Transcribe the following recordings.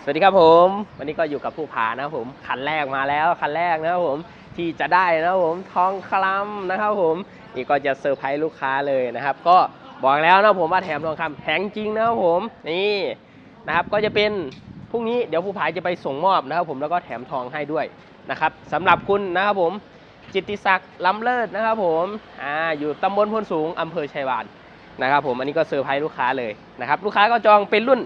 สวัสดีครับผม วันนี้ก็อยู่กับผู้ผานะครับผมคันแรกมาแล้วคันแรกนะครับผมที่จะได้นะครับผมทองคลำนะครับผมนี่ก็จะเซอร์ไพรส์ลูกค้าเลยนะครับ ก็บอกแล้วนะผมว่าแถมทองคำแถมจริงนะครับผมนี่นะครับก็จะเป็นพรุ่งนี้เดี๋ยวผู้ผาจะไปส่งมอบนะครับ ผมแล้วก็แถมทองให้ด้วยนะครับสำหรับคุณนะครับผมจิตติศักดิ์ล้ำเลิศนะครับผมอ่าอยู่ตำบลพลสูงอำเภอชัยวานนะครับผมอันนี้ก็เซอร์ไพรส์ลูกค้าเลยนะครับลูกค้าก็จองเป็นรุ่น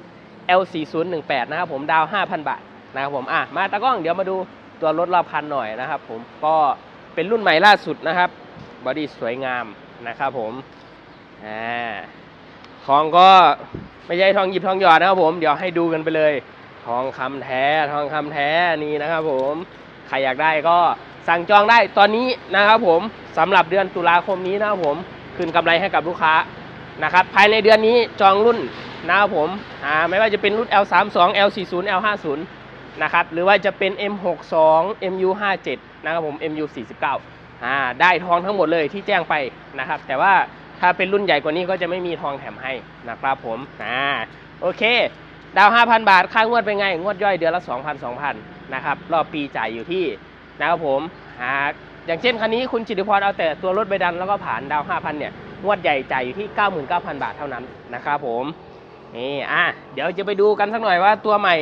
L4018 นะครับผมดาว 5,000 บาทนะครับผมอะมาตากล้องเดี๋ยวมาดูตัวรถรอบคันหน่อยนะครับผมก็เป็นรุ่นใหม่ล่าสุดนะครับบอดี้สวยงามนะครับผมอ่าของก็ไม่ใช่ทองหยิบทองหยอดนะครับผมเดี๋ยวให้ดูกันไปเลย ทองคำแท้ทองคำแท้นี่นะครับผมใครอยากได้ก็สั่งจองได้ตอนนี้นะครับผมสำหรับเดือนตุลาคมนี้นะครับผมคืนกำไรให้กับลูกค้านะครับภายในเดือนนี้จองรุ่น นะครับผมอ่าไม่ว่าจะเป็นรุ่น L32 L40 L50 นะครับหรือว่าจะเป็น M62 MU57 นะครับผม MU49 อ่าได้ทองทั้งหมดเลยที่แจ้งไปนะครับ แต่ว่าถ้าเป็นรุ่นใหญ่กว่านี้ก็จะไม่มีทองแถมให้นะครับผมอ่าโอเค ดาว 5,000 บาท ค่างวดเป็นไง งวดย่อยเดือนละ 2,000 2,000นะครับรอบปีจ่ายอยู่ที่นะครับผมหากอย่างเช่นคันนี้คุณจิตติพรเอาแต่ตัวรถใบดันแล้วก็ผ่านดาว 5,000 เนี่ย งวดใหญ่จ่ายอยู่ที่ 99,000 บาทเท่านั้นนะครับผม นี่อะเดี๋ยวจะไปดูกันสักหน่อยว่าตัวใหม่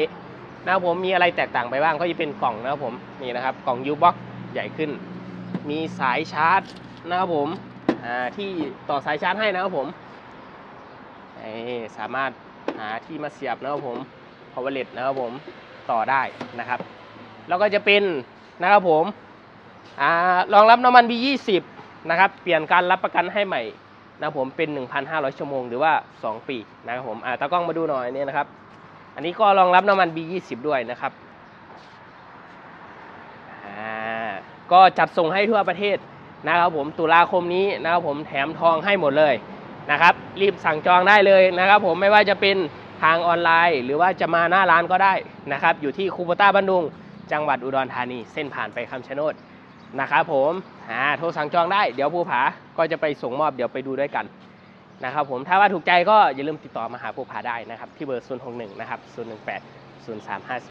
นะครับผมมีอะไรแตกต่างไปบ้างก็จะเป็นกล่องนะครับผมนี่นะครับกล่อง U-Box ใหญ่ขึ้น มีสายชาร์จนะครับผมอ่าที่ต่อสายชาร์จให้นะครับผมนี่สามารถหาที่มาเสียบนะครับผม power l e d นะครับผมต่อได้นะครับ แล้วก็จะเป็นนะครับผมอ่ารองรับน้ำมัน B20 นะครับ เปลี่ยนการรับประกันให้ใหม่ นะครับผมเป็น 1,500 ชั่วโมงหรือว่า 2 ปีนะครับผมอ่าตากล้องมาดูหน่อยเนี่ยนะครับ อันนี้ก็รองรับน้ำมัน B20 ด้วยนะครับอ่าก็จัดส่งให้ทั่วประเทศนะครับผมตุลาคมนี้นะครับผมแถมทองให้หมดเลยนะครับรีบสั่งจองได้เลยนะครับ ผมไม่ว่าจะเป็นทางออนไลน์ หรือว่าจะมาหน้าร้านก็ได้นะครับ อยู่ที่คูโบต้าบ้านดุง จังหวัดอุดรธานี เส้นผ่านไปคำชะโนด นะครับผมอ่าโทรสั่งจองได้เดี๋ยวภูผาก็จะไปส่งมอบเดี๋ยวไปดูด้วยกันนะครับผมถ้าว่าถูกใจก็อย่าลืมติดต่อมาหาภูผาได้นะครับที่เบอร์ 061 นะครับ 018 0354